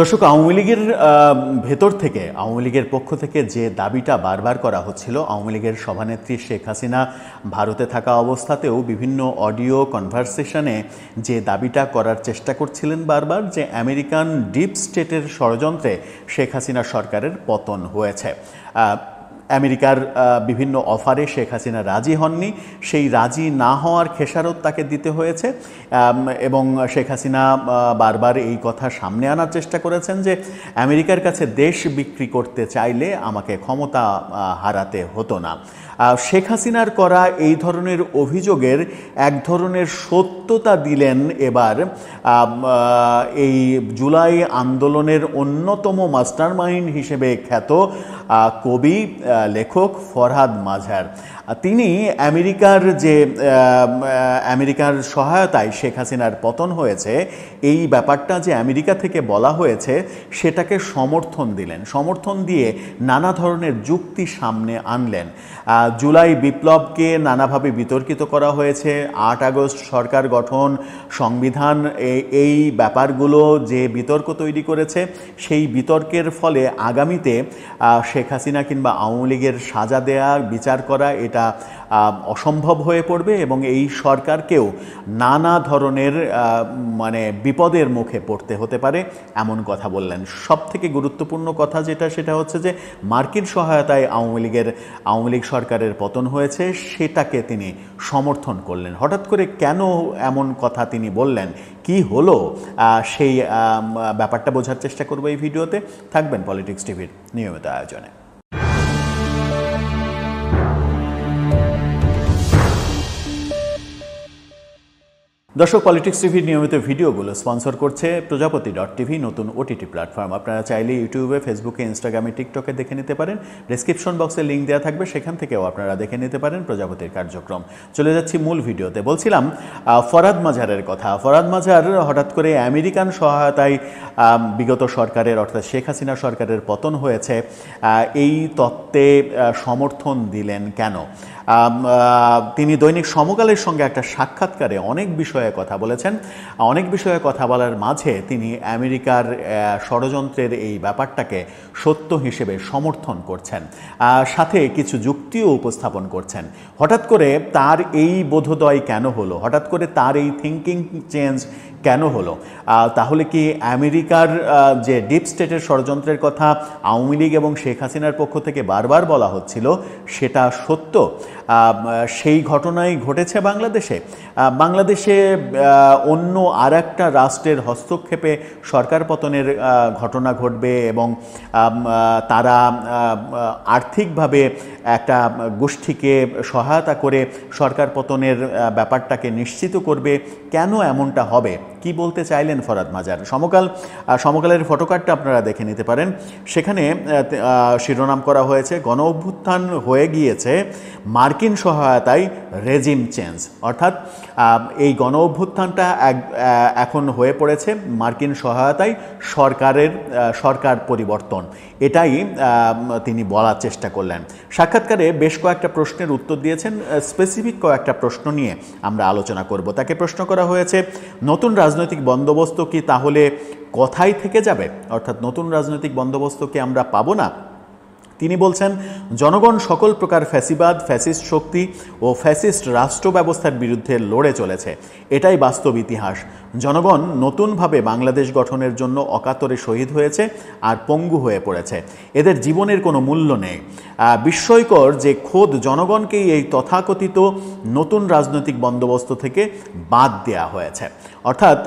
দর্শক, আওয়ামী লীগের ভেতর থেকে, আওয়ামী লীগের পক্ষ থেকে যে দাবিটা বারবার করা হচ্ছিল, আওয়ামী লীগের সভানেত্রী শেখ হাসিনা ভারতে থাকা অবস্থাতেও বিভিন্ন অডিও কনভারসেশনে যে দাবিটা করার চেষ্টা করছিলেন বারবার, যে আমেরিকান ডিপ স্টেটের ষড়যন্ত্রে শেখ হাসিনা সরকারের পতন হয়েছে। আমেরিকার বিভিন্ন অফারে শেখ হাসিনা রাজি হননি। সেই রাজি না হওয়ার খেসারত তাকে দিতে হয়েছে। এবং শেখ হাসিনা বারবার এই কথা সামনে আনার চেষ্টা করেছেন যে আমেরিকার কাছে দেশ বিক্রি করতে চাইলে আমাকে ক্ষমতা হারাতে হতো না। শেখ হাসিনার করা এই ধরনের অভিযোগের এক ধরনের সত্যতা দিলেন এবার এই জুলাই আন্দোলনের অন্যতম মাস্টারমাইন্ড হিসেবে খ্যাত কবি লেখক ফরহাদ মাঝার। তিনি আমেরিকার যে আমেরিকার সহায়তায় শেখ হাসিনার পতন হয়েছে, এই ব্যাপারটা যে আমেরিকা থেকে বলা হয়েছে, সেটাকে সমর্থন দিলেন। সমর্থন দিয়ে নানা ধরনের যুক্তি সামনে আনলেন। জুলাই বিপ্লবকে নানাভাবে বিতর্কিত করা হয়েছে। আট আগস্ট সরকার গঠন, সংবিধান এই ব্যাপারগুলো যে বিতর্ক তৈরি করেছে, সেই বিতর্কের ফলে আগামীতে শেখ হাসিনা কিংবা আওয়ামী লীগের সাজা দেয়া, বিচার করা, এটা আহ, অসম্ভব হয়ে পড়বে এবং এই সরকারকেও নানা ধরনের মানে বিপদের মুখে পড়তে হতে পারে এমন কথা বললেন। সব থেকে গুরুত্বপূর্ণ কথা যেটা সেটা হচ্ছে যে মার্কিন সহায়তায় আওয়ামী লীগের আওয়ামী লীগ সরকারের পতন হয়েছে সেটাকে তিনি সমর্থন করলেন। হঠাৎ করে কেন এমন কথা তিনি বললেন? কি হলো? সেই ব্যাপারটা বোঝার চেষ্টা করব এই ভিডিওতে। থাকবেন পলিটিক্স টিভির নিয়মিত আয়োজনে। দর্শক পলিটিক্স টিভির নিয়মিত ভিডিওগুলো স্পন্সর করছে প্রজাপতি ডট টিভি, নতুন ওটিটি প্ল্যাটফর্ম। আপনারা চাইলে ইউটিউবে, ফেসবুকে, ইনস্টাগ্রামে, টিকটকে দেখে নিতে পারেন। ডিসক্রিপশন বক্সে লিঙ্ক দেওয়া থাকবে, সেখান থেকেও আপনারা দেখে নিতে পারেন প্রজাপতির কার্যক্রম। চলে যাচ্ছি মূল ভিডিওতে। বলছিলাম ফরাদ মাঝারের কথা। ফরাদ মাঝার হঠাৎ করে আমেরিকান সহায়তায় বিগত সরকারের, অর্থাৎ শেখ হাসিনা সরকারের পতন হয়েছে। এই তত্ত্বে সমর্থন দিলেন কেন? তিনি দৈনিক সমকালের সঙ্গে একটা সাক্ষাৎকারে অনেক বিষয়ে কথা বলেছেন। অনেক বিষয়ে কথা বলার মাঝে তিনি আমেরিকার ষড়যন্ত্রের এই ব্যাপারটাকে সত্য হিসেবে সমর্থন করছেন। সাথে কিছু যুক্তিও উপস্থাপন করছেন। হঠাৎ করে তার এই বোধোদয় কেন হলো? হঠাৎ করে তার এই থিঙ্কিং চেঞ্জ কেন হলো? তাহলে কি আমেরিকার যে ডিপ স্টেটের ষড়যন্ত্রের কথা আওয়ামী লীগ এবং শেখ হাসিনার পক্ষ থেকে বারবার বলা হচ্ছিল, সেটা সত্য? সেই ঘটনাই ঘটেছে বাংলাদেশে। বাংলাদেশে অন্য আর একটা রাষ্ট্রের হস্তক্ষেপে সরকার পতনের ঘটনা ঘটবে এবং তারা আর্থিকভাবে একটা গোষ্ঠীকে সহায়তা করে সরকার পতনের ব্যাপারটাকে নিশ্চিত করবে। কেন এমনটা হবে? কি বলতে চাইলেন ফরাদ মাজার? সমকাল সমকালের ফটোকার্ডটা আপনারা দেখে নিতে পারেন। সেখানে শিরোনাম করা হয়েছে, গণ অভ্যুত্থান হয়ে গিয়েছে মার্কিন সহায়তায় রেজিম চেঞ্জ অর্থাৎ এই গণ অভ্যুত্থানটা এখন হয়ে পড়েছে মার্কিন সহায়তায় সরকারের সরকার পরিবর্তন। এটাই তিনি বলার চেষ্টা করলেন। সাক্ষাৎকারে বেশ কয়েকটা প্রশ্নের উত্তর দিয়েছেন স্পেসিফিক কয়েকটা প্রশ্ন নিয়ে আমরা আলোচনা করব। তাকে প্রশ্ন করা হয়েছে, নতুন রাজনৈতিক বন্দোবস্ত কি তাহলে কথাই থেকে যাবে? অর্থাৎ নতুন রাজনৈতিক বন্দোবস্ত কি আমরা পাবো না? তিনি বলছেন, জনগণ সকল প্রকার ফ্যাসিবাদ, ফ্যাসিস্ট শক্তি ও ফ্যাসিস্ট রাষ্ট্র ব্যবস্থার বিরুদ্ধে লড়ে চলেছে। এটাই বাস্তব ইতিহাস। জনগণ নতুনভাবে বাংলাদেশ গঠনের জন্য অকাতরে শহীদ হয়েছে আর পঙ্গু হয়ে পড়েছে। এদের জীবনের কোনো মূল্য নেই। বিস্ময়কর যে খোদ জনগণকেই এই তথাকথিত নতুন রাজনৈতিক বন্দোবস্ত থেকে বাদ দেওয়া হয়েছে। অর্থাৎ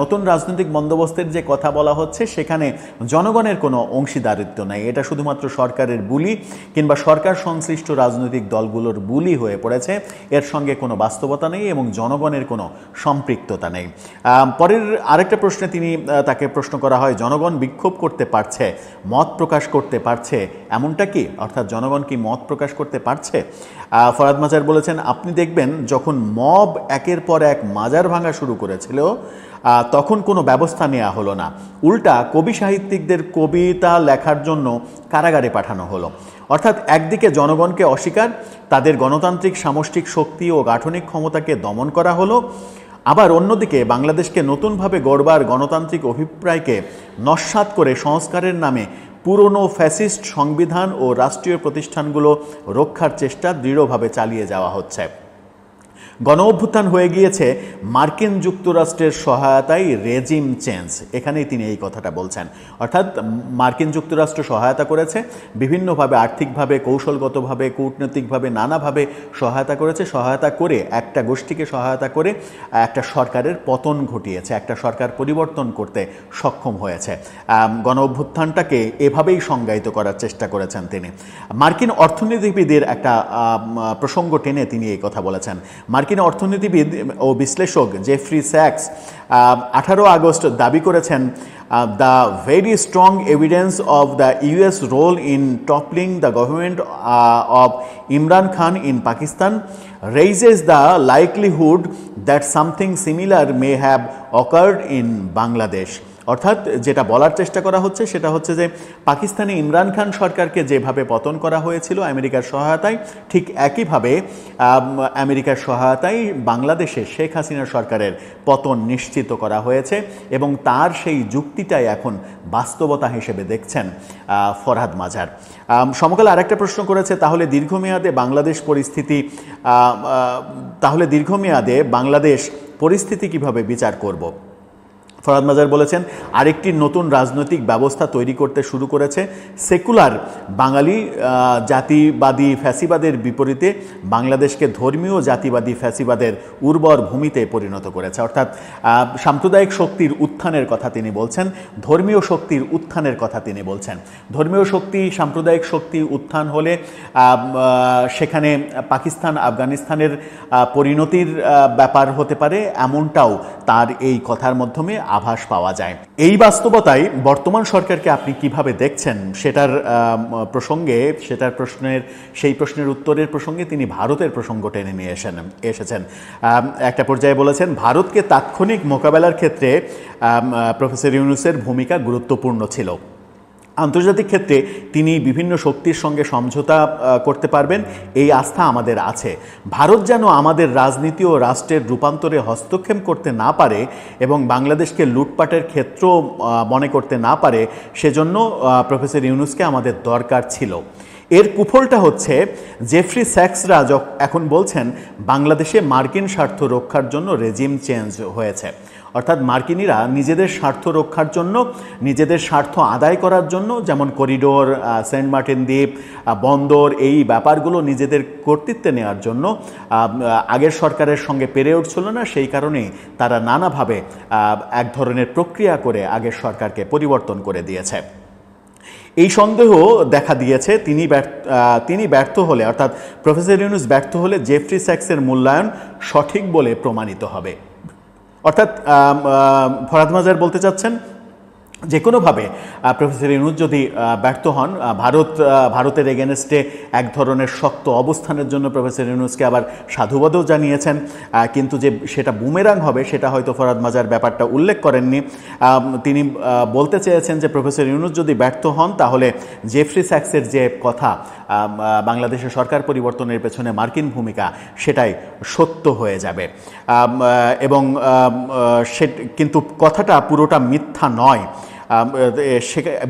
নতুন রাজনৈতিক বন্দোবস্তের যে কথা বলা হচ্ছে, সেখানে জনগণের কোনো অংশীদারিত্ব নেই। এটা শুধুমাত্র সরকারের বুলি কিংবা সরকার সংশ্লিষ্ট রাজনৈতিক দলগুলোর বুলি হয়ে পড়েছে। এর সঙ্গে কোনো বাস্তবতা নেই এবং জনগণের কোনো সম্পৃক্ততা নেই। পরের আরেকটা প্রশ্নে তিনি তাকে প্রশ্ন করা হয়, জনগণ বিক্ষোভ করতে পারছে, মত প্রকাশ করতে পারছে এমনটা কি? অর্থাৎ জনগণ কি মত প্রকাশ করতে পারছে? ফরাদ মাজার বলেছেন, আপনি দেখবেন যখন মব একের পর এক মাজার ভাঙা শুরু করেছিল তখন কোনো ব্যবস্থা নেওয়া হলো না। উল্টা কবি সাহিত্যিকদের কবিতা লেখার জন্য কারাগারে পাঠানো হলো। অর্থাৎ একদিকে জনগণকে অস্বীকার, তাদের গণতান্ত্রিক, সামষ্টিক শক্তি ও গাঠনিক ক্ষমতাকে দমন করা হলো আবার অন্যদিকে বাংলাদেশকে নতুনভাবে গড়বার গণতান্ত্রিক অভিপ্রায়কে নস্বাত করে সংস্কারের নামে পুরনো ফ্যাসিস্ট সংবিধান ও রাষ্ট্রীয় প্রতিষ্ঠানগুলো রক্ষার চেষ্টা দৃঢ়ভাবে চালিয়ে যাওয়া হচ্ছে। গণ অভ্যুত্থান হয়ে গিয়েছে, মার্কিন যুক্তরাষ্ট্রের সহায়তায় রেজিম চেঞ্জ। এখানেই তিনি এই কথাটা বলছেন। অর্থাৎ মার্কিন যুক্তরাষ্ট্র সহায়তা করেছে, বিভিন্নভাবে আর্থিকভাবে, কৌশলগতভাবে, কূটনৈতিকভাবে, নানাভাবে সহায়তা করেছে। সহায়তা করে একটা গোষ্ঠীকে সহায়তা করে একটা সরকারের পতন ঘটিয়েছে, একটা সরকার পরিবর্তন করতে সক্ষম হয়েছে। গণ অভ্যুত্থানটাকে এভাবেই সংজ্ঞায়িত করার চেষ্টা করেছেন তিনি। মার্কিন অর্থনীতিবিদের একটা প্রসঙ্গ টেনে তিনি এই কথা বলেছেন। মার্কিন অর্থনীতিবিদ ও বিশ্লেষক জেফ্রি স্যাক্স আঠারো আগস্ট দাবি করেছেন the very strong evidence of the US role in toppling the government of Imran Khan in Pakistan raises the likelihood that something similar may have occurred in Bangladesh. অর্থাৎ যেটা বলার চেষ্টা করা হচ্ছে সেটা হচ্ছে যে পাকিস্তানে ইমরান খান সরকারকে যেভাবে পতন করা হয়েছিল আমেরিকার সহায়তায়, ঠিক একইভাবে আমেরিকার সহায়তায় বাংলাদেশে শেখ হাসিনা সরকারের পতন নিশ্চিত করা হয়েছে এবং তার সেই যুক্তিটাই এখন বাস্তবতা হিসেবে দেখছেন ফরহাদ মাজার। সমকাল আরেকটা প্রশ্ন করেছে, তাহলে দীর্ঘমেয়াদে বাংলাদেশ পরিস্থিতি তাহলে দীর্ঘমেয়াদে বাংলাদেশ পরিস্থিতি কীভাবে বিচার করব? ফরাদ মাজার বলেছেন, আরেকটি নতুন রাজনৈতিক ব্যবস্থা তৈরি করতে শুরু করেছে। সেকুলার বাঙালি জাতিবাদী ফ্যাসিবাদের বিপরীতে বাংলাদেশকে ধর্মীয় জাতিবাদী ফ্যাসিবাদের উর্বর ভূমিতে পরিণত করেছে। অর্থাৎ সাম্প্রদায়িক শক্তির উত্থানের কথা তিনি বলছেন, ধর্মীয় শক্তির উত্থানের কথা তিনি বলছেন। ধর্মীয় শক্তি, সাম্প্রদায়িক শক্তি উত্থান হলে সেখানে পাকিস্তান, আফগানিস্তানের পরিণতির ব্যাপার হতে পারে, এমনটাও তার এই কথার মাধ্যমে আভাস পাওয়া যায়। এই বাস্তবতায় বর্তমান সরকারকে আপনি কীভাবে দেখছেন? সেটার প্রসঙ্গে, সেটার প্রশ্নের, সেই প্রশ্নের উত্তরের প্রসঙ্গে তিনি ভারতের প্রসঙ্গ টেনে নিয়ে এসেন এসেছেন। একটা পর্যায়ে বলেছেন, ভারতকে তাৎক্ষণিক মোকাবেলার ক্ষেত্রে প্রফেসর ইউনুসের ভূমিকা গুরুত্বপূর্ণ ছিল। আন্তর্জাতিক ক্ষেত্রে তিনি বিভিন্ন শক্তির সঙ্গে সমঝোতা করতে পারবেন। এই আস্থা আমাদের আছে। ভারত যেন আমাদের রাজনীতি ও রাষ্ট্রের রূপান্তরে হস্তক্ষেপ করতে না পারে এবং বাংলাদেশকে লুটপাটের ক্ষেত্র মনে করতে না পারে, সেজন্য প্রফেসর ইউনুসকে আমাদের দরকার ছিল। এর কুফলটা হচ্ছে জেফ্রি স্যাক্সরা এখন বলছেন বাংলাদেশে মার্কিন স্বার্থ রক্ষার জন্য রেজিম চেঞ্জ হয়েছে। অর্থাৎ মার্কিনিরা নিজেদের স্বার্থ রক্ষার জন্য, নিজেদের স্বার্থ আদায় করার জন্য যেমন করিডোর সেন্ট মার্টিন দ্বীপ বন্দর, এই ব্যাপারগুলো নিজেদের কর্তৃত্বে নেওয়ার জন্য আগের সরকারের সঙ্গে পেরে উঠছিল না, সেই কারণেই তারা নানাভাবে এক ধরনের প্রক্রিয়া করে আগের সরকারকে পরিবর্তন করে দিয়েছে। এই সন্দেহ দেখা দিয়েছে। তিনি তিনি ব্যর্থ হলে, অর্থাৎ প্রফেসর ইউনুস ব্যর্থ হলে জেফ্রি স্যাক্সের মূল্যায়ন সঠিক বলে প্রমাণিত হবে। অর্থাৎ ফরাদ মাজার বলতে চাচ্ছেন যে কোনোভাবে প্রফেসর ইউনুস যদি ব্যর্থ হন ভারত ভারতের এগেনস্টে এক ধরনের শক্ত অবস্থানের জন্য প্রফেসর ইউনুসকে আবার সাধুবাদও জানিয়েছেন। কিন্তু যে সেটা বুমেরাং হবে, সেটা হয়তো ফরাদ মাজার ব্যাপারটা উল্লেখ করেননি। তিনি বলতে চেয়েছেন যে প্রফেসর ইউনুস যদি ব্যর্থ হন, তাহলে জেফ্রি স্যাক্সের যে কথা বাংলাদেশের সরকার পরিবর্তনের পেছনে মার্কিন ভূমিকা, সেটাই সত্য হয়ে যাবে। এবং সে, কিন্তু কথাটা পুরোটা মিথ্যা নয়।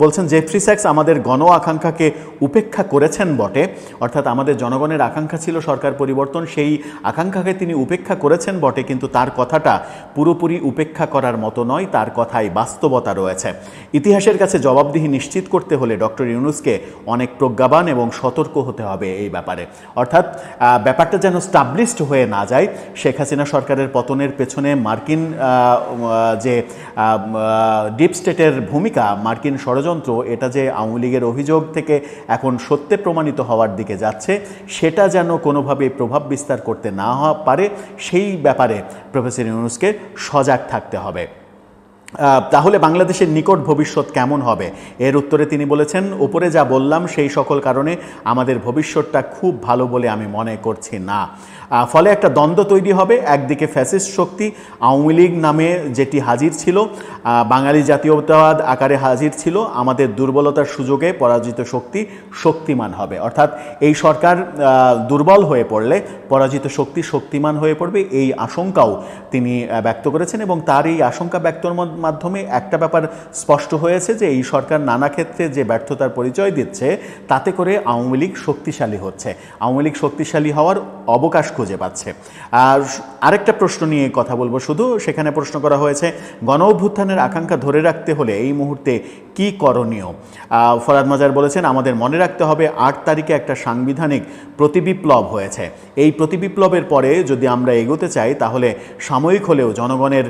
বলছেন, জেফ্রি স্যাক্স আমাদের গণ আকাঙ্ক্ষাকে উপেক্ষা করেছেন বটে। অর্থাৎ আমাদের জনগণের আকাঙ্ক্ষা ছিল সরকার পরিবর্তন, সেই আকাঙ্ক্ষাকে তিনি উপেক্ষা করেছেন বটে, কিন্তু তার কথাটা পুরোপুরি উপেক্ষা করার মতো নয়, তার কথায় বাস্তবতা রয়েছে। ইতিহাসের কাছে জবাবদিহি নিশ্চিত করতে হলে ডক্টর ইউনুসকে অনেক প্রজ্ঞাবান এবং সতর্ক হতে হবে এই ব্যাপারে। অর্থাৎ ব্যাপারটা যেন স্টাবলিশড হয়ে না যায়, শেখ হাসিনা সরকারের পতনের পেছনে মার্কিন যে ডিপ স্টেটের ভূমিকা, মার্কিন ষড়যন্ত্র, এটা যে আওয়ামী লীগের অভিযোগ থেকে এখন সত্যে প্রমাণিত হওয়ার দিকে যাচ্ছে, সেটা যেন কোনোভাবে প্রভাব বিস্তার করতে না হওয়া পারে, সেই ব্যাপারে প্রফেসর ইউনুসকে সজাগ থাকতে হবে। তাহলে বাংলাদেশের নিকট ভবিষ্যৎ কেমন হবে? এর উত্তরে তিনি বলেছেন, উপরে যা বললাম সেই সকল কারণে আমাদের ভবিষ্যৎটা খুব ভালো বলে আমি মনে করছি না। ফলে একটা দ্বন্দ্ব তৈরি হবে। একদিকে ফ্যাসিস্ট শক্তি, আওয়ামী লীগ নামে যেটি হাজির ছিল বাঙালি জাতীয়তাবাদ আকারে হাজির ছিল, আমাদের দুর্বলতার সুযোগে পরাজিত শক্তি শক্তিমান হবে। অর্থাৎ এই সরকার দুর্বল হয়ে পড়লে, পরাজিত শক্তি শক্তিমান হয়ে পড়বে এই আশঙ্কাও তিনি ব্যক্ত করেছেন এবং তার এই আশঙ্কা ব্যক্তর মাধ্যমে একটা ব্যাপার স্পষ্ট হয়েছে যে, এই সরকার নানা ক্ষেত্রে যে ব্যর্থতার পরিচয় দিচ্ছে, তাতে করে আওয়ামী লীগ শক্তিশালী হচ্ছে। আওয়ামী লীগ শক্তিশালী হওয়ার অবকাশ খুঁজে পাচ্ছে। আর আরেকটা প্রশ্ন নিয়ে কথা বলব। শুধু সেখানে প্রশ্ন করা হয়েছে, গণ অভ্যুত্থানের আকাঙ্ক্ষা ধরে রাখতে হলে এই মুহূর্তে কি করণীয়? ফরাদ মাজার বলেছেন, আমাদের মনে রাখতে হবে, আট তারিখে একটা সাংবিধানিক প্রতিবিপ্লব হয়েছে। এই প্রতিবিপ্লবের পরে যদি আমরা এগোতে চাই, তাহলে সাময়িক হলেও জনগণের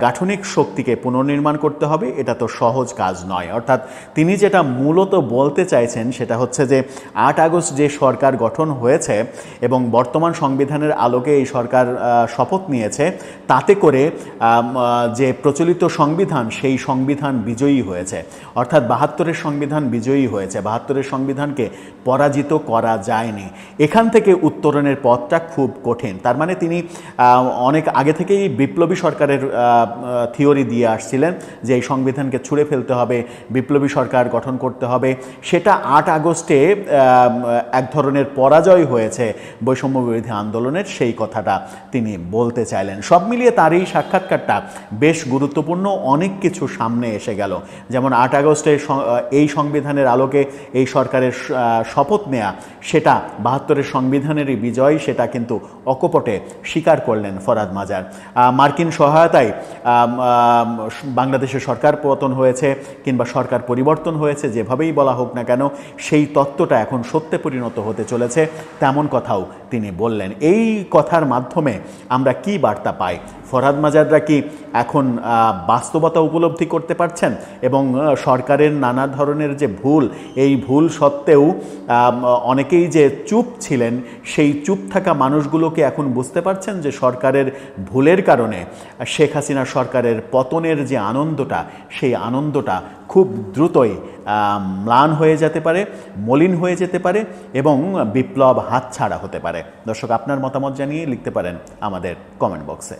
গাঠনিক শক্তিকে পুনর্নির্মাণ করতে হবে। এটা তো সহজ কাজ নয়। অর্থাৎ তিনি যেটা মূলত বলতে চাইছেন, সেটা হচ্ছে যে, আট আগস্ট যে সরকার গঠন হয়েছে এবং বর্তমান সংবিধানের আলোকে এই সরকার শপথ নিয়েছে। তাতে করে যে প্রচলিত সংবিধান, সেই সংবিধান বিজয়ী হয়েছে। অর্থাৎ বাহাত্তরের সংবিধান বিজয়ী হয়েছে। বাহাত্তরের সংবিধানকে পরাজিত করা যায়নি। এখান থেকে উত্তরণের পথটা খুব কঠিন। তার মানে তিনি অনেক আগে থেকেই বিপ্লবী সরকারের থিওরি দিয়ে আসছিলেন যে এই সংবিধানকে ছুঁড়ে ফেলতে হবে, বিপ্লবী সরকার গঠন করতে হবে। সেটা আট আগস্টে এক ধরনের পরাজয় হয়েছে বৈষম্য বিরোধী আন্দোলনের, সেই কথাটা তিনি বলতে চাইলেন। সব মিলিয়ে তার এই সাক্ষাৎকারটা বেশ গুরুত্বপূর্ণ। অনেক কিছু সামনে এসে গেল। যেমন আট আগস্টে এই সংবিধানের আলোকে এই সরকারের শপথ নেয়া, সেটা বাহাত্তরের সংবিধানেরই বিজয়, সেটা কিন্তু অকপটে স্বীকার করলেন ফরাদ মাজার। মার্কিন সহায়তায় বাংলাদেশের সরকার পতন হয়েছে কিংবা সরকার পরিবর্তন হয়েছে, যেভাবেই বলা হোক না কেন, সেই তত্ত্বটা এখন সত্যে পরিণত হতে চলেছে, তেমন কথাও তিনি বললেন। এই কথার মাধ্যমে আমরা কি বার্তা পাই? ফরহাদ মাজাররা কি এখন বাস্তবতা উপলব্ধি করতে পারছেন? এবং সরকারের নানা ধরনের যে ভুল, এই ভুল সত্ত্বেও অনেকেই যে চুপ ছিলেন, সেই চুপ থাকা মানুষগুলোকে এখন বুঝতে পারছেন যে সরকারের ভুলের কারণে শেখ হাসিনা সরকারের পতনের যে আনন্দটা, সেই আনন্দটা খুব দ্রুতই ম্লান হয়ে যেতে পারে, মলিন হয়ে যেতে পারে এবং বিপ্লব হাতছাড়া হতে পারে। দর্শক, আপনার মতামত জানিয়ে লিখতে পারেন আমাদের কমেন্ট বক্সে